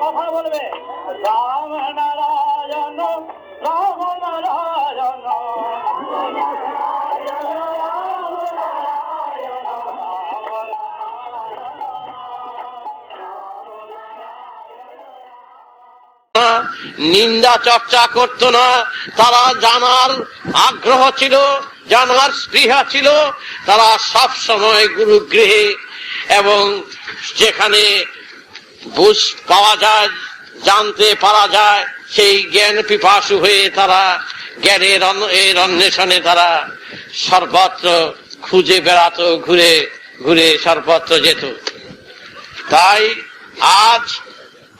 কথা বলবে। রাম নারায়ণ নিন্দা চর্চা করত না। তারা জানার আগ্রহ ছিল, জানার স্পৃহা ছিল। তারা সব সময় গুরুগৃহে এবং যেখানে বুঝ পাওয়া যায়, জানতে পারা যায়, সেই জ্ঞান পিপাসু হয়ে তারা জ্ঞানের এর অন্বেষণে তারা সর্বত্র খুঁজে বেড়াতো, ঘুরে ঘুরে সর্বত্র যেত। তাই আজ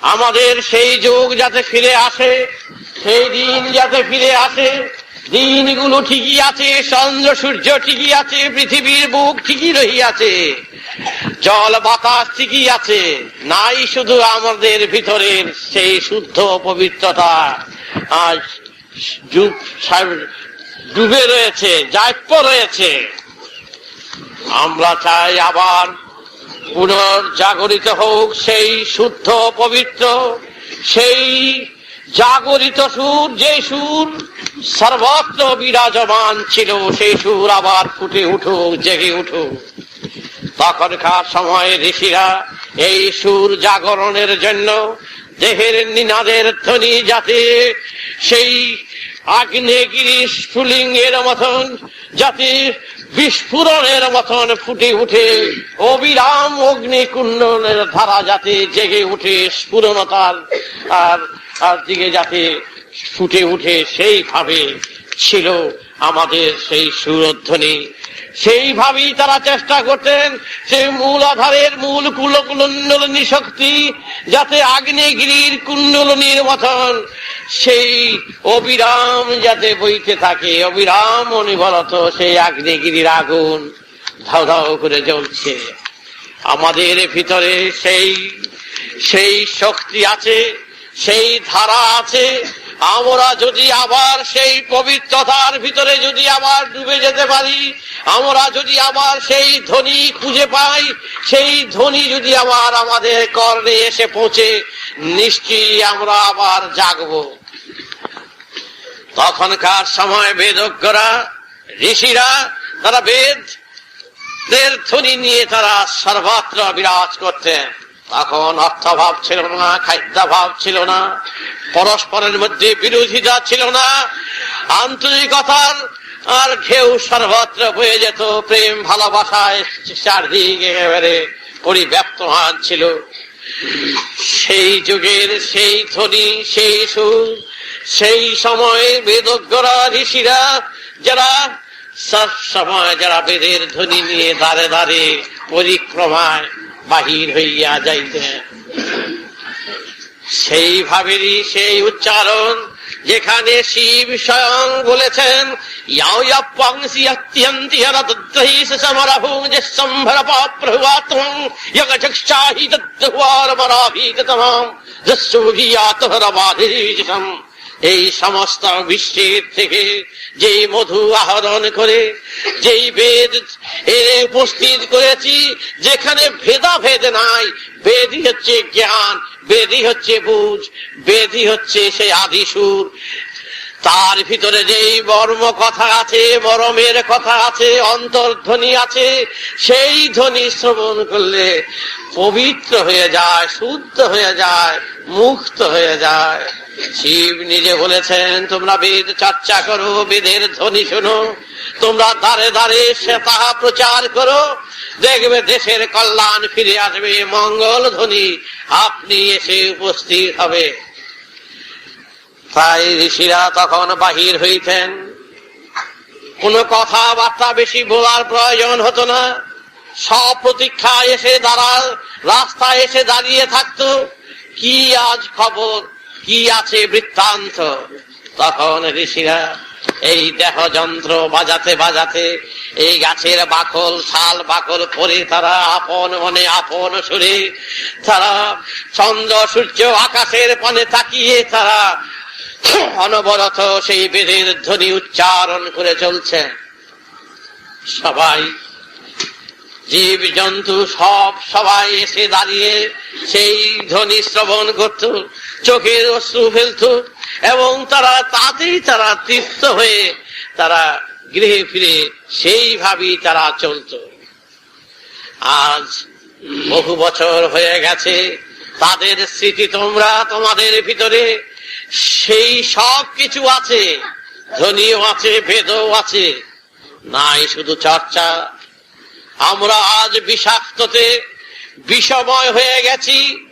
আমাদের সেই যুগ যাতে ফিরে আসে, সেই দিন যাতে ফিরে আসে, দিনগুলো ঠিকই আছে, চন্দ্র, সূর্য ঠিকই আছে, পৃথিবীর বুক ঠিকই রহিয়াছে, জল, বাতাস ঠিকই আছে, নাই শুধু আমাদের ভিতরের সেই শুদ্ধ পবিত্রতা। আজ যুগ ডুবে রয়েছে জাইপ্য রয়েছে। আমরা চাই আবার পুনর্জাগরিত হোক সেই শুদ্ধ পবিত্র, সেই জাগরিত সুর, যে সুর সর্বত্র বিরাজমান ছিল, সেই সুর আবার ফুটে উঠুক, জেগে উঠুক। তখনকার সময় ঋষিরা এই সুর জাগরণের জন্য দেহের নিনাদের ধ্বনি যাতে সেই আগ্নেয়গিরি স্ফুলিঙ্গের মতন যাতে বিস্ফোরণের মতন ফুটে উঠে অবিরাম অগ্নিকুণ্ডলের ধারা যাতে জেগে উঠে স্ফুরণতার আর আর দিকে যাতে ফুটে উঠে সেইভাবে ছিল আমাদের সেই সুরধ্বনি। সেইভাবেই তারা চেষ্টা করতেন সেই মূল আধারের মূল কুলকুলনী শক্তি যাতে আগ্নেয়গিরির কুণ্ডলনীর মতন সেই অবিরাম যাতে বইতে থাকে, অবিরাম অনিবরত সেই আগ্নেয়গিরির আগুন ধাও ধাও করে জ্বলছে। আমাদের ভিতরে সেই সেই শক্তি আছে, সেই ধারা আছে আমরা যদি আবার সেই পবিত্রতার ভিতরে যদি আবার ডুবে যেতে পারি, আমরা যদি আবার সেই ধ্বনি খুঁজে পাই, সেই ধ্বনি যদি আবার আমাদের কর্ণে এসে পৌঁছে, নিশ্চয়ই আমরা আবার জাগব। তখনকার সময় বেদজ্ঞরা, ঋষিরা, তারা বেদ ধ্বনি নিয়ে তারা সর্বত্র বিরাজ করতেন। তখন অর্থভাব ছিল না, খাদ্যাভাব ছিল না, পরস্পরের মধ্যে বিরোধিতা ছিল না, আন্তরিকতার আর ঢেউ সর্বত্র বয়ে যেত, প্রেম, ভালোবাসায় চারদিকে একেবারে পরিব্যাপ্তমান ছিল। সেই যুগের সেই ধ্বনি সেই সুর, সেই সময়ে বেদজ্ঞরা, ঋষিরা, যারা সব সময় যারা বেদের ধ্বনি নিয়ে দাঁড়ে দাঁড়ে পরিক্রমায় বাহির হইয়া যাইতেন সেইভাবেরই সেই উচ্চারণ যেখানে শিব স্বয়ং বলেছেন ইয়াও এই সমস্ত বিশ্বের থেকে যেই মধু আহরণ করে, যেই বেদ এ উপস্থিত করেছি, যেখানে ভেদাভেদ নাই, বেদই হচ্ছে জ্ঞান, বেদই হচ্ছে বুঝ, বেদই হচ্ছে সেই আদিসুর। তার ভিতরে যেই মর্ম কথা আছে, মরমের কথা আছে, অন্তর্ধ্বনি আছে, সেই ধ্বনি শ্রবণ করলে পবিত্র হয়ে যায়, শুদ্ধ হয়ে যায়, মুক্ত হয়ে যায়। শিব নিজে বলেছেন, তোমরা বেদ চর্চা করো, বেদের ধ্বনি শোনো। তোমরা দাঁড়ে দাঁড়ে সে তাহা প্রচার করো। দেখবে দেশের কল্যাণ ফিরে আসবে, মঙ্গল ধ্বনি আপনি এসে উপস্থিত হবে। তাই ঋষিরা তখন বাহির হইতেন। কোনো কথাবার্তা বেশি বলার প্রয়োজন হতো না। সব প্রতীক্ষা এসে দাঁড়া রাস্তায় এসে দাঁড়িয়ে থাকতো। কি আজ খবর, কি আছে বৃত্তান্ত? তখন ঋষিরা এই দেহ যন্ত্র বাজাতে বাজাতে এই গাছের বাকল, শাল বাকল করে তারা আপন মনে আপন সুরে তারা চন্দ্র, সূর্য, আকাশের পানে তাকিয়ে তারা অনবরত সেই বেদের ধ্বনি উচ্চারণ করে চলছে। সবাই, জীব জন্তু সব সবাই এসে দাঁড়িয়ে সেই ধ্বনি শ্রবণ করত, চোখের অশ্রু ফেলত এবং তারা তাতেই তারা তৃপ্ত হয়ে তারা গৃহে ফিরে সেইভাবেই তারা চলত। আজ বহু বছর হয়ে গেছে, তাদের স্মৃতি তোমরা তোমাদের ভিতরে সেই সব কিছু আছে ধ্বনিও আছে, বেদও আছে, নাই শুধু চর্চা। আমরা আজ বিষাক্ততে বিষময় হয়ে গেছি।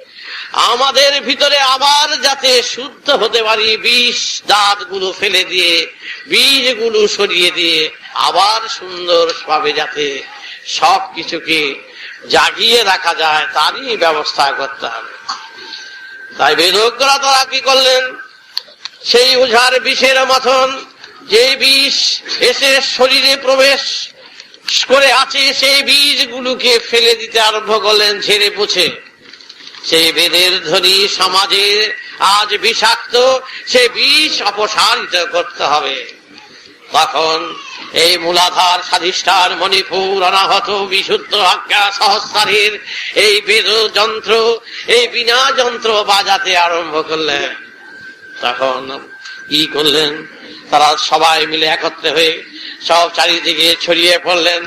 আমাদের ভিতরে আবার যাতে শুদ্ধ হতে পারি, বিষ দাঁতগুলো ফেলে দিয়ে, বীজগুলো সরিয়ে দিয়ে, আবার সুন্দর ভাবে যাতে সব কিছুকে জাগিয়ে রাখা যায়, তারই ব্যবস্থা করতে হবে। তাই বেদজ্ঞরা তারা কি করলেন? সেই ওঝার বিষের মতন যে বিষ এসে শরীরে প্রবেশ করে আছে, সেই বীজগুলোকে ফেলে দিতে আরম্ভ করলেন ঝেড়ে পুছে। সেই বেদের ধ্বনি সমাজে আজ বিষাক্ত সে বিষ অপসারিত করতে হবে। তখন এই মূলাধার স্বাধিষ্ঠান মণিপুর অনাহত বিশুদ্ধ আজ্ঞা সহস্রারের এই বেদ যন্ত্র এই বিনা যন্ত্র বাজাতে আরম্ভ করলেন। তখন কি করলেন? তারা সবাই মিলে একত্রে হয়ে সব চারিদিকে ছড়িয়ে পড়লেন,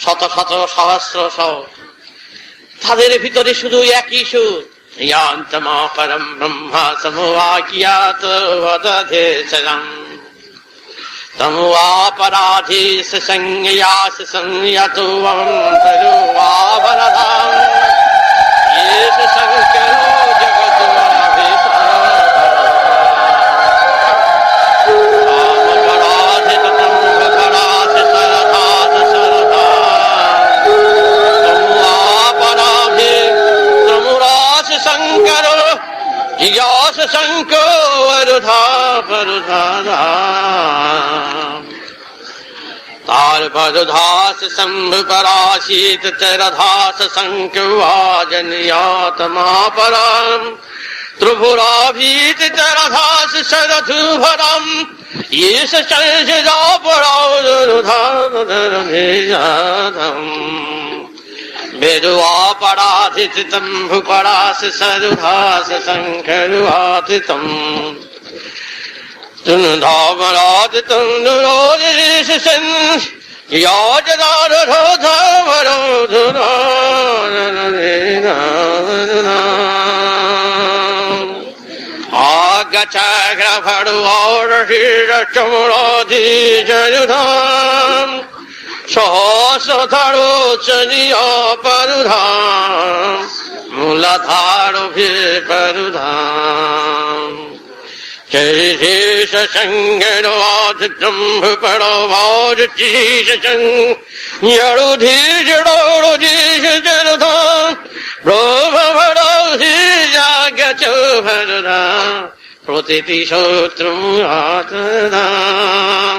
শত শত সহস্র সহ। তাদের ভিতরে শুধু একই সুর। পরম ব্রহ্মা সমুয়াকিয়াত সংয়তো दास शंको अरुधा परुधा तार परुधास शंभ पराशीत चरधास शंकुवाजनियातमा पराम त्रिभुराभीत चरधास शरथ भरम ईश चंश जा ये सचरा पराधम वेदुवापडाधितम् भुपडासि सरुभासि शङ्करुभाधितम् तुनुधामराधितम् दुरोदिशिषन् याजदारुरोधामरोधुना आगच ग्रभणुवारशीरचमुराधीजयुधाम् জয়ধাম সহস্রধরোচনীয় পরুধাম মূলাধার পরুধাম। প্রতিটি শত্রু আতধাম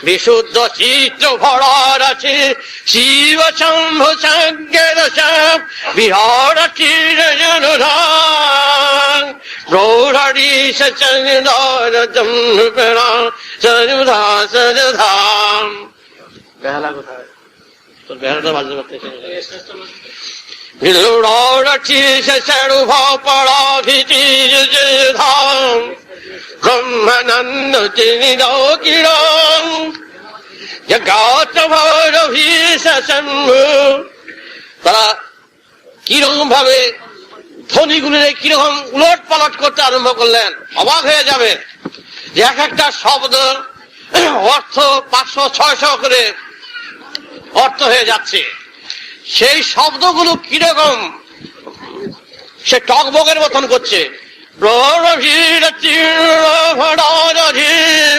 সঙ্গের সঙ্গেরো সঙ্গেরো ধাম বিশুদ্ধ চিত্র ভরার আছে। শিব শম্ভ সব বিহার চিরজনধান গৌরী সচন্দর জম্পেরা সরুধা সরধাম বেহালা কোথায়? তোর বেহালাটা বাজতে পারতেছে চিনির কিরণ জগত তারা কীরকম ভাবে ধ্বনিগুলির কীরকম উলট পালট করতে আরম্ভ করলেন। অবাক হয়ে যাবে যে এক একটা শব্দ অর্থ পাঁচশো, ছয়শো করে অর্থ হয়ে যাচ্ছে। সেই শব্দগুলো কীরকম? সে টকবগের মতন করছে। প্ররভীর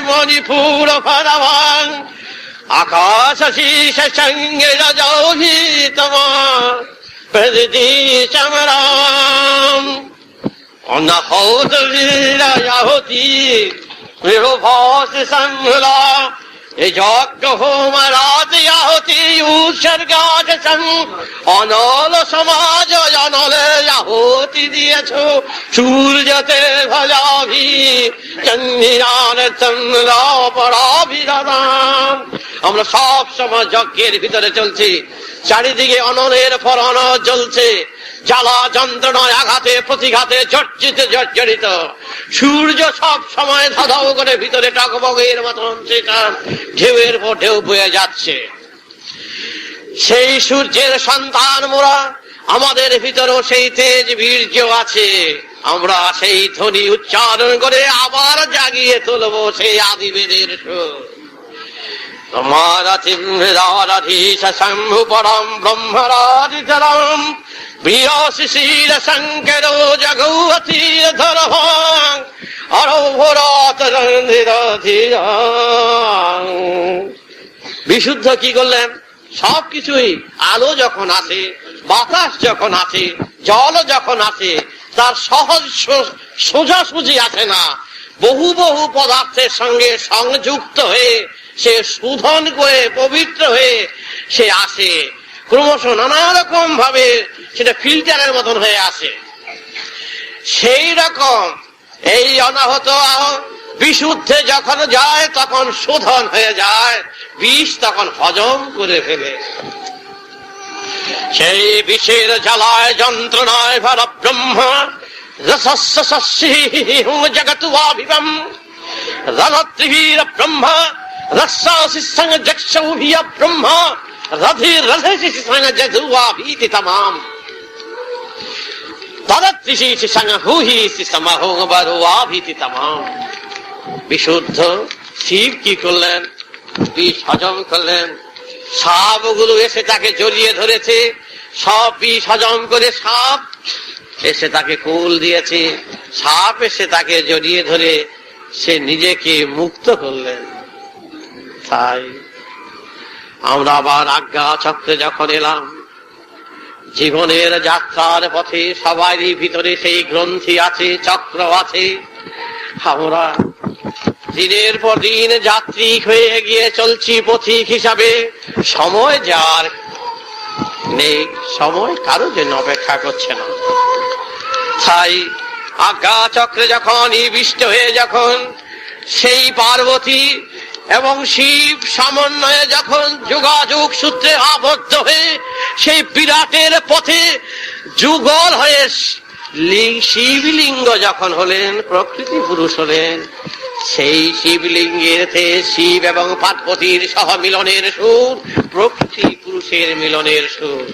মণিপুর ফরাবান আকাশ শীষ সঙ্গে রাজৌহি তোমা প্রদি চমরাম। অনহৌত বীরায়াহতি প্রিয়ভাস সম্ভলা, এ যজ্ঞ হোম অনল সমাজ, অনলে আহতি দিয়েছ। সূর্যতে ভজাভি চন্দিরান চন্দ্রা পরাভিরাম আমরা সব সময় যজ্ঞের ভিতরে চলছি। চারিদিকে অনলের অনল জ্বলছে। জ্বালা যন্ত্রণায় আঘাতে, প্রতিঘাতে জর্জিত, জর্জরিত। সূর্য সব সময় ধাঁধাও করে ভিতরে টকবগের মতন, সেটা ঢেউয়ের পর ঢেউ বয়ে যাচ্ছে। সেই সূর্যের সন্তান মোরা, আমাদের ভিতরেও সেই তেজ বীর্য আছে। আমরা সেই ধ্বনি উচ্চারণ করে আবার জাগিয়ে তুলব সেই আদিবেদের সুর। বিশুদ্ধ কি করলেন? সব কিছুই আলো যখন আসে, বাতাস যখন আসে, জল যখন আসে, তার সহজ সোজাসুজি আসে না। বহু বহু পদার্থের সঙ্গে সংযুক্ত হয়ে, সে শোধন করে পবিত্র হয়ে সে আসে। ক্রমশ নানা রকম ভাবে সেটা ফিল্টারের মতন হয়ে আসে। সেই রকম এই অনাহত বিশুদ্ধে যখন যায়, তখন শোধন হয়ে যায়। বিষ তখন হজম করে ফেলে। সেই বিষের জ্বালায় যন্ত্রণায় ভর ব্রহ্ম অভিবম রণত্রিবীর ব্রহ্ম বিশুদ্ধ শিব কি করলেন? বিষ হজম করলেন। সাপগুলো এসে তাকে জড়িয়ে ধরেছে। সব বিষ হজম করে সাপ এসে তাকে কুল দিয়েছে। সাপ এসে তাকে জড়িয়ে ধরে সে নিজেকে মুক্ত করলেন। তাই আমরা আবার আজ্ঞা চক্রে যখন এলাম, জীবনের যাত্রার পথে সবারই ভিতরে সেই গ্রন্থি আছে, চক্র আছে। আমরা দিনের পর দিন যাত্রী হয়ে গিয়ে চলছি পথিক হিসাবে। সময় যার নেই, সময় কারও জন্য অপেক্ষা করছে না। তাই আজ্ঞা চক্রে যখন ইবিষ্ট হয়ে যখন সেই পার্বতী এবং শিব সমন্বয়ে যখন যোগাযোগ সূত্রে আবদ্ধ হয়ে সেই বিরাটের পথে যুগল হয়ে শিবলিঙ্গ যখন হলেন, প্রকৃতি পুরুষ হলেন সেই শিবলিঙ্গের শিব এবং পার্বতীর সহ মিলনের সুর, প্রকৃতি পুরুষের মিলনের সুর।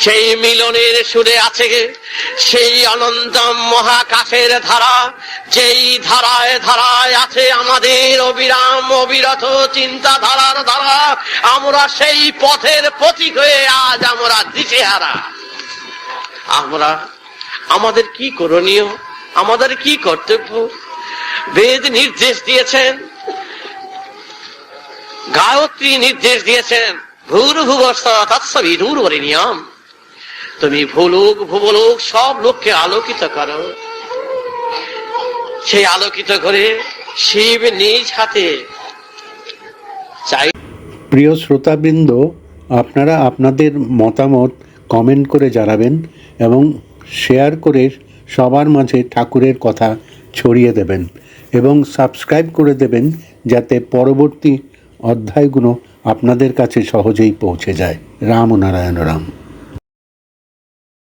সেই মিলনের সুরে আছে সেই অনন্তম মহাকাশের ধারা, যেই ধারায় ধারায় আছে আমাদের অবিরাম অবিরত চিন্তাধারার ধারা। আমরা সেই পথের প্রতীক হয়ে আজ আমরা দিশেহারা। আমরা, আমাদের কি করণীয়? আমাদের কি কর্তব্য? বেদ নির্দেশ দিয়েছেন। গায়ত্রী নির্দেশ দিয়েছেন। নিয়ম। তুমি ভুলুক ভুবলুক সব লোককে আলোকিত করো। সেই আলোকিত করে শিব নিজ হাতে চাই। প্রিয় শ্রোতাবৃন্দ, আপনারা আপনাদের মতামত কমেন্ট করে জানাবেন এবং শেয়ার করে সবার মাঝে ঠাকুরের কথা ছড়িয়ে দেবেন। এবং সাবস্ক্রাইব করে দেবেন যাতে পরবর্তী অধ্যায়গুলো আপনাদের কাছে সহজেই পৌঁছে যায়। রাম নারায়ণ রাম।